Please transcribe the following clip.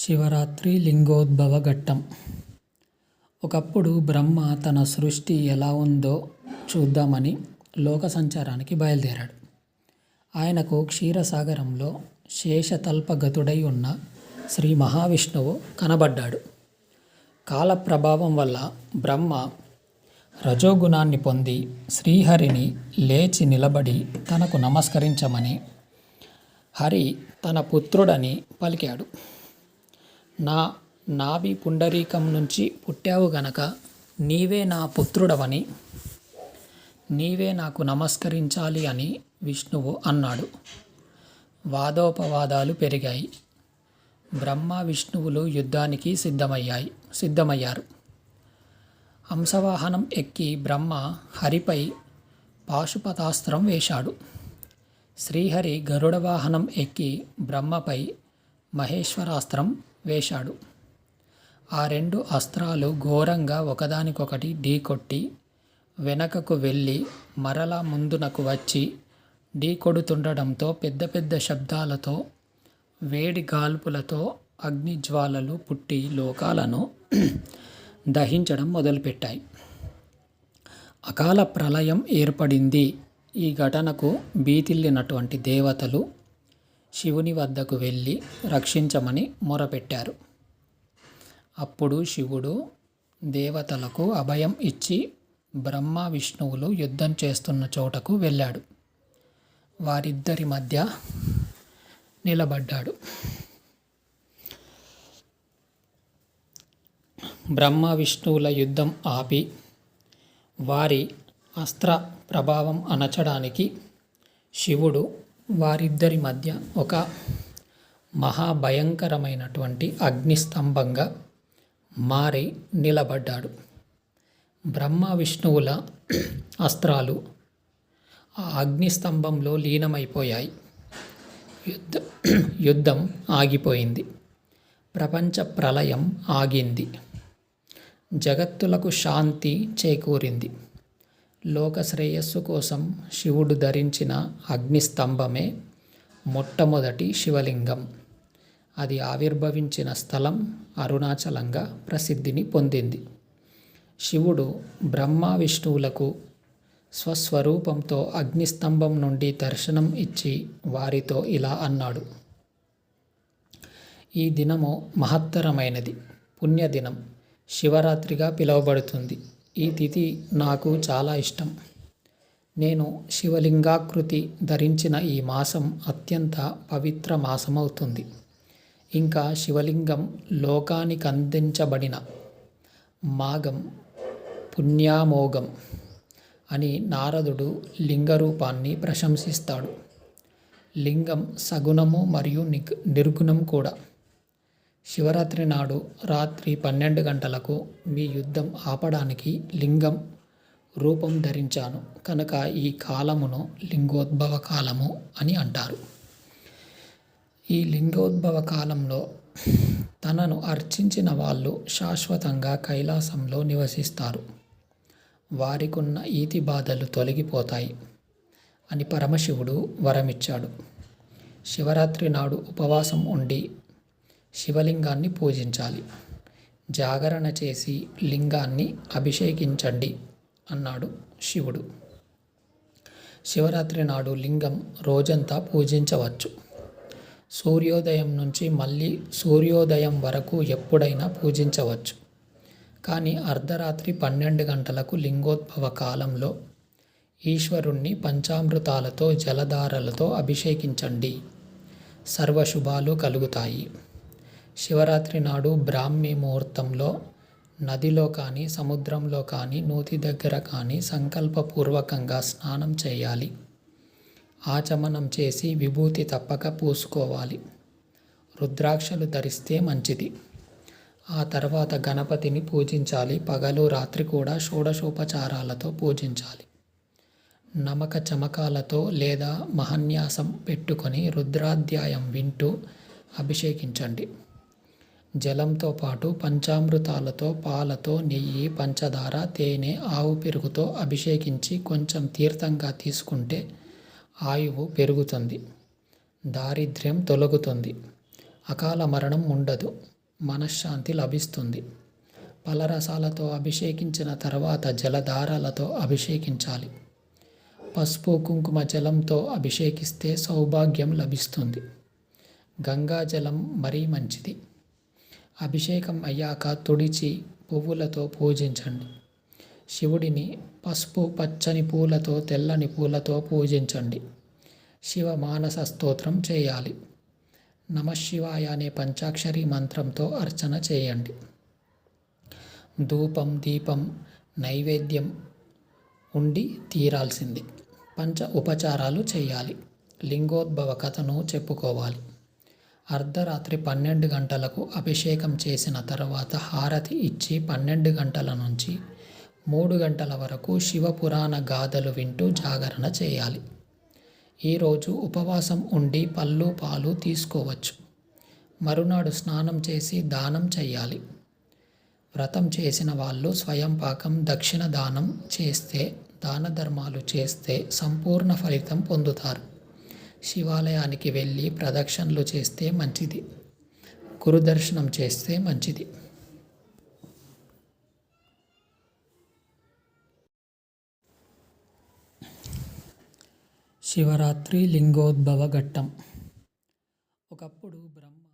శివరాత్రి లింగోద్భవ ఘట్టం. ఒకప్పుడు బ్రహ్మ తన సృష్టి ఎలా ఉందో చూద్దామని లోక సంచారానికి బయలుదేరాడు. ఆయనకు క్షీరసాగరంలో శేషతల్పగతుడై ఉన్న శ్రీ మహావిష్ణువు కనబడ్డాడు. కాల ప్రభావం వల్ల బ్రహ్మ రజోగుణాన్ని పొంది శ్రీహరిని లేచి నిలబడి తనకు నమస్కరించమని హరి తన పుత్రుడని పలికాడు. నా నాభి పుండరీకం నుంచి పుట్టావు గనక నీవే నా పుత్రుడవని నీవే నాకు నమస్కరించాలి అని విష్ణువు అన్నాడు. వాదోపవాదాలు పెరిగాయి. బ్రహ్మ విష్ణువులు యుద్ధానికి సిద్ధమయ్యాయి సిద్ధమయ్యారు. హంసవాహనం ఎక్కి బ్రహ్మ హరిపై పాశుపతాస్త్రం వేశాడు. శ్రీహరి గరుడవాహనం ఎక్కి బ్రహ్మపై మహేశ్వరాస్త్రం వేశాడు. ఆ రెండు అస్త్రాలు ఘోరంగా ఒకదానికొకటి ఢీకొట్టి వెనకకు వెళ్ళి మరలా ముందునకు వచ్చి ఢీకొడుతుండడంతో పెద్ద పెద్ద శబ్దాలతో వేడి గాల్పులతో అగ్నిజ్వాలలు పుట్టి లోకాలను దహించడం మొదలుపెట్టాయి. అకాల ప్రళయం ఏర్పడింది. ఈ ఘటనకు బీతిల్లినటువంటి దేవతలు శివుని వద్దకు వెళ్ళి రక్షించమని మొరపెట్టారు. అప్పుడు శివుడు దేవతలకు అభయం ఇచ్చి బ్రహ్మ విష్ణువులు యుద్ధం చేస్తున్న చోటకు వెళ్ళాడు. వారిద్దరి మధ్య నిలబడ్డాడు. బ్రహ్మ విష్ణువుల యుద్ధం ఆపి వారి అస్త్ర ప్రభావం అణచడానికి శివుడు వారిద్దరి మధ్య ఒక మహాభయంకరమైనటువంటి అగ్నిస్తంభంగా మారి నిలబడ్డాడు. బ్రహ్మ విష్ణువుల అస్త్రాలు ఆ అగ్నిస్తంభంలో లీనమైపోయాయి. యుద్ధ యుద్ధం ఆగిపోయింది. ప్రపంచ ప్రళయం ఆగింది. జగత్తులకు శాంతి చేకూరింది. లోక శ్రేయస్సు కోసం శివుడు ధరించిన అగ్నిస్తంభమే మొట్టమొదటి శివలింగం. అది ఆవిర్భవించిన స్థలం అరుణాచలంగా ప్రసిద్ధిని పొందింది. శివుడు బ్రహ్మ విష్ణువులకు స్వస్వరూపంతో అగ్నిస్తంభం నుండి దర్శనం ఇచ్చి వారితో ఇలా అన్నాడు. ఈ దినము మహత్తరమైనది. పుణ్యదినం. శివరాత్రిగా పిలువబడుతుంది. ఈ తిథి నాకు చాలా ఇష్టం. నేను శివలింగాకృతి ధరించిన ఈ మాసం అత్యంత పవిత్ర మాసమవుతుంది. ఇంకా శివలింగం లోకానికి అందించబడిన మాగం పుణ్యామోగం అని నారదుడు లింగరూపాన్ని ప్రశంసిస్తాడు. లింగం సగుణము మరియు నిర్గుణం కూడా. శివరాత్రి నాడు రాత్రి పన్నెండు గంటలకు మీ యుద్ధం ఆపడానికి లింగం రూపం ధరించాను. కనుక ఈ కాలమును లింగోద్భవ కాలము అని అంటారు. ఈ లింగోద్భవ కాలంలో తనను అర్చించిన వాళ్ళు శాశ్వతంగా కైలాసంలో నివసిస్తారు. వారికున్న ఈతి బాధలు తొలగిపోతాయి అని పరమశివుడు వరమిచ్చాడు. శివరాత్రి నాడు ఉపవాసం ఉండి శివలింగాన్ని పూజించాలి. జాగరణ చేసి లింగాన్ని అభిషేకించండి అన్నాడు శివుడు. శివరాత్రి నాడు లింగం రోజంతా పూజించవచ్చు. సూర్యోదయం నుంచి మళ్ళీ సూర్యోదయం వరకు ఎప్పుడైనా పూజించవచ్చు. కానీ అర్ధరాత్రి పన్నెండు గంటలకు లింగోద్భవ కాలంలో ఈశ్వరుణ్ణి పంచామృతాలతో జలధారలతో అభిషేకించండి. సర్వశుభాలు కలుగుతాయి. శివరాత్రి నాడు బ్రాహ్మీ ముహూర్తంలో నదిలో కానీ సముద్రంలో కానీ నూతి దగ్గర కానీ సంకల్పపూర్వకంగా స్నానం చేయాలి. ఆచమనం చేసి విభూతి తప్పక పూసుకోవాలి. రుద్రాక్షలు ధరిస్తే మంచిది. ఆ తర్వాత గణపతిని పూజించాలి. పగలు రాత్రి కూడా షోడశోపచారాలతో పూజించాలి. నమక చమకాలతో లేదా మహన్యాసం పెట్టుకొని రుద్రాధ్యాయం వింటూ అభిషేకించండి. జలంతో పాటు పంచామృతాలతో పాలతో నెయ్యి పంచదార తేనె ఆవు పెరుగుతో అభిషేకించి కొంచెం తీర్థంగా తీసుకుంటే ఆయువు పెరుగుతుంది దారిద్ర్యం తొలగుతుంది అకాల మరణం ఉండదు మనశ్శాంతి లభిస్తుంది. పలరసాలతో అభిషేకించిన తర్వాత జలధారాలతో అభిషేకించాలి. పసుపు కుంకుమ జలంతో అభిషేకిస్తే సౌభాగ్యం లభిస్తుంది. గంగా జలం మరీ మంచిది. అభిషేకం అయ్యాక తుడిచి పువ్వులతో పూజించండి. శివుడిని పసుపు పచ్చని పూలతో తెల్లని పూలతో పూజించండి. శివ మానస స్తోత్రం చేయాలి. నమశివాయ అనే పంచాక్షరి మంత్రంతో అర్చన చేయండి. ధూపం దీపం నైవేద్యం ఉండి తీరాల్సింది. పంచ ఉపచారాలు చేయాలి. లింగోద్భవ కథను చెప్పుకోవాలి. అర్ధరాత్రి పన్నెండు గంటలకు అభిషేకం చేసిన తర్వాత హారతి ఇచ్చి పన్నెండు గంటల నుంచి మూడు గంటల వరకు శివపురాణ గాథలు వింటూ జాగరణ చేయాలి. ఈరోజు ఉపవాసం ఉండి పళ్ళు పాలు తీసుకోవచ్చు. మరునాడు స్నానం చేసి దానం చేయాలి వ్రతం చేసిన వాళ్ళు స్వయం పాకం దక్షిణ దానం చేస్తే దాన ధర్మాలు చేస్తే సంపూర్ణ ఫలితం పొందుతారు. శివాలయానికి వెళ్ళి ప్రదక్షిణలు చేస్తే మంచిది. గురుదర్శనం చేస్తే మంచిది. శివరాత్రి లింగోద్భవ ఘట్టం ఒకప్పుడు బ్రహ్మ